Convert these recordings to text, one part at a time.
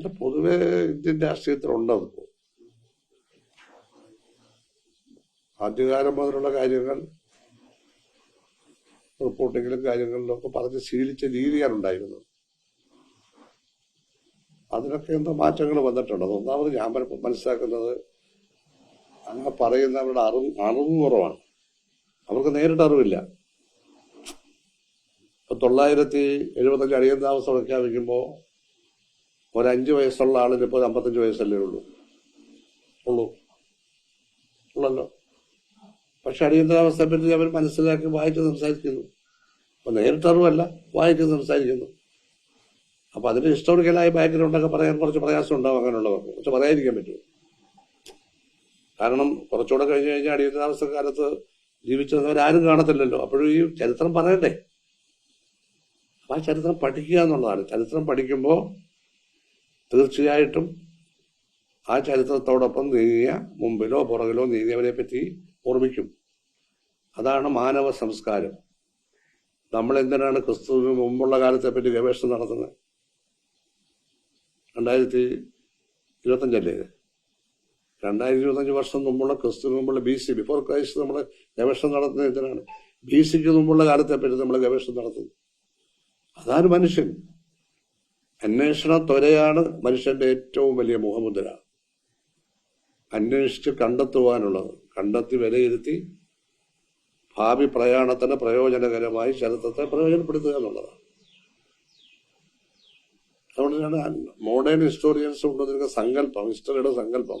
അല്ല പൊതുവെ ഇന്ത്യൻ രാഷ്ട്രീയത്തിൽ ഉണ്ടത് ആദ്യകാലം മുതലുള്ള കാര്യങ്ങൾ റിപ്പോർട്ടിങ്ങിലും കാര്യങ്ങളിലും ഒക്കെ പറഞ്ഞ് ശീലിച്ച രീതിയാണ് ഉണ്ടായിരുന്നത്. അതിനൊക്കെ എന്തോ മാറ്റങ്ങൾ വന്നിട്ടുണ്ട്. ഒന്നാമത് ഞാൻ മനസ്സിലാക്കുന്നത് അങ്ങനെ പറയുന്നവരുടെ അറിവ് അറിവ് കുറവാണ്. അവർക്ക് നേരിട്ട് അറിവില്ല. ഇപ്പൊ തൊള്ളായിരത്തി എഴുപത്തഞ്ച് അടിയന്തര താമസം പ്രഖ്യാപിക്കുമ്പോൾ ഒരു വയസ്സുള്ള ആളിന് ഇപ്പോൾ അമ്പത്തഞ്ച് വയസ്സല്ലേ ഉള്ളൂ. ഉള്ളൂ. ഉള്ളല്ലോ. പക്ഷെ അടിയന്തരാവസ്ഥയെ പറ്റി അവർ മനസ്സിലാക്കി വായിച്ച് സംസാരിക്കുന്നു. അപ്പൊ നേരിട്ടറിവല്ല വായിച്ച് സംസാരിക്കുന്നു. അപ്പൊ അതിന് ഹിസ്റ്റോറിക്കലായ ബാക്ക്ഗ്രൗണ്ടൊക്കെ പറയാൻ കുറച്ച് പ്രയാസം ഉണ്ടാവും അങ്ങനെയുള്ളവർക്ക്. പക്ഷെ പറയാതിരിക്കാൻ പറ്റുമോ? കാരണം കുറച്ചുകൂടെ കഴിഞ്ഞ് കഴിഞ്ഞാൽ അടിയന്തരാവസ്ഥ കാലത്ത് ജീവിച്ചവരാരും കാണത്തില്ലല്ലോ. അപ്പോഴും ഈ ചരിത്രം പറയണ്ടേ? അപ്പൊ ആ ചരിത്രം പഠിക്കുക എന്നുള്ളതാണ്. ചരിത്രം പഠിക്കുമ്പോൾ തീർച്ചയായിട്ടും ആ ചരിത്രത്തോടൊപ്പം നീങ്ങിയ മുമ്പിലോ പുറകിലോ നീങ്ങിയവരെ പറ്റി ഓർമ്മിക്കും. അതാണ് മാനവ സംസ്കാരം. നമ്മൾ എന്തിനാണ് ക്രിസ്തുവിന് മുമ്പുള്ള കാലത്തെ പറ്റി ഗവേഷണം നടത്തുന്നത്? രണ്ടായിരത്തി ഇരുപത്തഞ്ചല്ലേ? രണ്ടായിരത്തി ഇരുപത്തഞ്ച് വർഷം മുമ്പുള്ള ക്രിസ്തുവിന് മുമ്പുള്ള ബി സി ബിഫോർ ക്രൈസ്റ്റ് നമ്മൾ ഗവേഷണം നടത്തുന്നത് എന്തിനാണ്? ബി സിക്ക് മുമ്പുള്ള കാലത്തെ പറ്റി നമ്മൾ ഗവേഷണം നടത്തുന്നത്. അതാണ് മനുഷ്യൻ. അന്വേഷണ ത്വരയാണ് മനുഷ്യന്റെ ഏറ്റവും വലിയ മുഖമുദ്ര. അന്വേഷിച്ച് കണ്ടെത്തുവാനുള്ളത്. കണ്ടെത്തി വിലയിരുത്തി ഭാവി പ്രയാണത്തിന് പ്രയോജനകരമായി ചരിത്രത്തെ പ്രയോജനപ്പെടുത്തുക എന്നുള്ളതാണ്. അതുകൊണ്ടാണ് മോഡേൺ ഹിസ്റ്റോറിയൻസ് കൊണ്ടുവന്നിരിക്കുന്ന സങ്കല്പം ഹിസ്റ്ററിയുടെ സങ്കല്പം.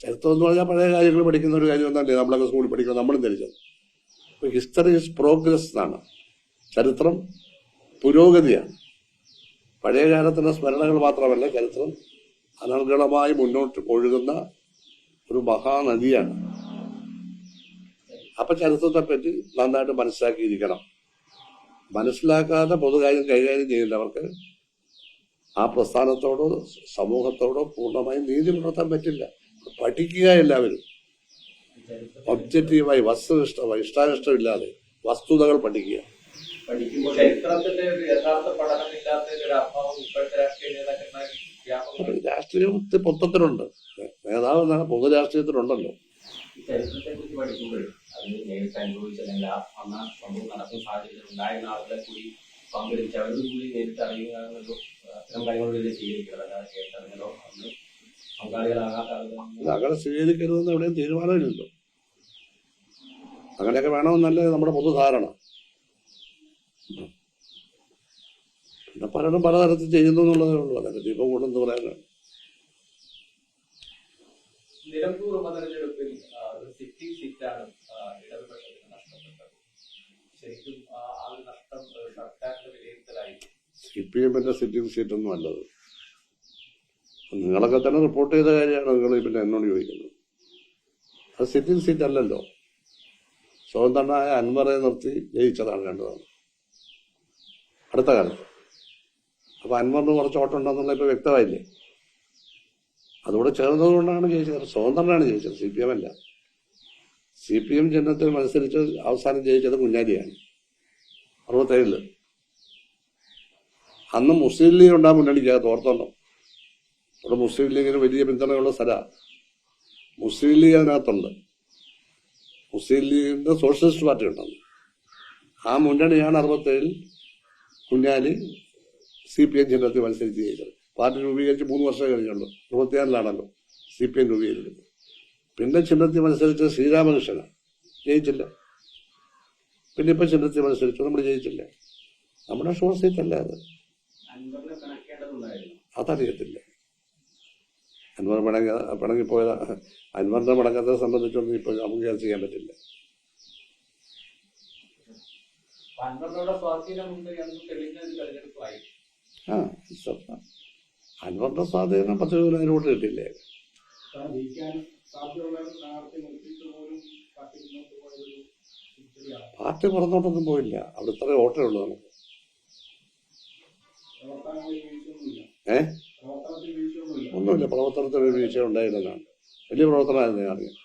ചരിത്രം എന്ന് പറഞ്ഞാൽ പഴയ കാര്യങ്ങൾ പഠിക്കുന്ന ഒരു കാര്യം ഒന്നല്ലേ? നമ്മളൊക്കെ സ്കൂളിൽ പഠിക്കുന്നത് നമ്മളും ധരിച്ചത്. ഹിസ്റ്ററി ഇസ് പ്രോഗ്രസ് എന്നാണ്. ചരിത്രം പുരോഗതിയാണ്. പഴയ കാലത്തിന്റെ സ്മരണകൾ മാത്രമല്ല ചരിത്രം അനർഗളമായി മുന്നോട്ട് ഒഴുകുന്ന ഒരു മഹാനദിയാണ്. അപ്പൊ ചരിത്രത്തെ പറ്റി നന്നായിട്ട് മനസ്സിലാക്കിയിരിക്കണം. മനസ്സിലാക്കാതെ പൊതുകാര്യം കൈകാര്യം ചെയ്യുന്നവർക്ക് ആ പ്രസ്ഥാനത്തോടോ സമൂഹത്തോടോ പൂർണമായും നീതി പുലർത്താൻ പറ്റില്ല. പഠിക്കുക എല്ലാവരും. ഒബ്ജക്റ്റീവായി വസ്തുനിഷ്ഠമായി ഇഷ്ടാനിഷ്ടമില്ലാതെ വസ്തുതകൾ പഠിക്കുക. പഠിക്കുമ്പോൾ ചരിത്രത്തിന്റെ യഥാർത്ഥ പഠനമില്ലാത്തതിന്റെ രാഷ്ട്രീയ മൊത്തത്തിലുണ്ട് നേതാവ് എന്നാണ് പൊതു രാഷ്ട്രീയത്തിലുണ്ടല്ലോ. അങ്ങനെ സ്വീകരിക്കരുതെന്ന് എവിടെയും തീരുമാനമില്ലല്ലോ. അങ്ങനെയൊക്കെ വേണമെന്നല്ലേ നമ്മുടെ പൊതുധാരണ. പിന്നെ പലരും പലതരത്തിൽ ചെയ്യുന്നു എന്നുള്ളതേ ഉള്ളൂ. അതിനെ ഇപ്പം കൂടെ പറയാനാണ്. നിലമ്പൂർ ഉപതെരഞ്ഞെടുപ്പിൽ ഒരു സിറ്റിംഗ് സീറ്റാണ് ഒന്നും ഇടതുപക്ഷത്തിന് നഷ്ടപ്പെട്ടത്. ശരിക്കും ആ ആ ഒരു നഷ്ടം ഒരു സർക്കാരിന്റെ വിലയിരുത്തലായി. സി പി സിറ്റിംഗ് സീറ്റൊന്നും അല്ലത്. നിങ്ങളൊക്കെ തന്നെ റിപ്പോർട്ട് ചെയ്ത കാര്യമാണ് നിങ്ങൾ പിന്നെ എന്നോട് ചോദിക്കുന്നത്. അത് സിറ്റിംഗ് സീറ്റ് അല്ലല്ലോ. സ്വതന്ത്രനായ അൻവറെ നിർത്തി ജയിച്ചതാണ് രണ്ടു തവണ അടുത്ത കാലത്ത്. അപ്പൊ അൻവറിന് കുറച്ച് ഓട്ടം ഉണ്ടെന്നുള്ള ഇപ്പൊ വ്യക്തമായില്ലേ? അതുകൂടെ ചേർന്നതുകൊണ്ടാണ് ജയിച്ചത്. സ്വതന്ത്രനാണ് ജയിച്ചത്. സി പി എം അല്ല. സി പി എം ചിഹ്നത്തിൽ മത്സരിച്ച് അവസാനം ജയിച്ചത് കുഞ്ഞാലിയാണ്. അറുപത്തേഴിൽ. അന്ന് മുസ്ലിം ലീഗ് ഉണ്ടാ മുന്നണിക്കകത്ത് ഓർത്തോണ്ടോ അവിടെ മുസ്ലിം ലീഗിന് വലിയ പിന്തുണയുള്ള സ്ഥലമാണ് മുസ്ലിം ലീഗ് അതിനകത്തുണ്ട്. മുസ്ലിം ലീഗിന്റെ സോഷ്യലിസ്റ്റ് പാർട്ടി ഉണ്ടെന്ന് ആ മുന്നണിയാണ് അറുപത്തേഴിൽ കുഞ്ഞാലി സി പി എം ചിഹ്നത്തിൽ മത്സരിച്ച് ജയിച്ചത് പാർട്ടി രൂപീകരിച്ച് മൂന്ന് വർഷം കഴിഞ്ഞുള്ളൂ. അറുപത്തിയാറിലാണല്ലോ സി പി എം രൂപീകരിക്കുന്നത്. പിന്നെ ചിഹ്നത്തിൽ മത്സരിച്ച ശ്രീരാമകൃഷ്ണനാണ് ജയിച്ചില്ല. പിന്നെ ഇപ്പൊ ചിഹ്നത്തിൽ മത്സരിച്ചു. നമ്മൾ ജയിച്ചില്ല. നമ്മുടെ ഷോർ സീറ്റ് അല്ല അത്. അതറിയത്തില്ല. അൻവർ പിണങ്ങി പിണങ്ങിപ്പോയത് അൻവറിന്റെ പിണക്കത്തെ സംബന്ധിച്ചൊന്നും ഇപ്പോൾ നമുക്ക് ചെയ്യാൻ പറ്റില്ല. അൻവറിനോട് സ്വാധീനമുണ്ട് എന്ന് തെളിഞ്ഞ ഒരു തെരഞ്ഞെടുപ്പായി ആ സത്യം. അൻവറിന്റെ സ്വാധീനം പത്ത് ശതമാനം വോട്ട് കിട്ടില്ലേ പാർട്ടി പുറത്തോട്ടൊന്നും പോയില്ല. അവിടെ ഇത്ര വോട്ടേ ഉള്ളൂ നമുക്ക്. ഏ? പ്രവർത്തനത്തിൽ ഒന്നുമില്ല. പ്രവർത്തനത്തിന് ഒരു വീഴ്ച ഉണ്ടായില്ലെന്നാണ്. വലിയ പ്രവർത്തനമായിരുന്നു ഞാൻ അറിയാം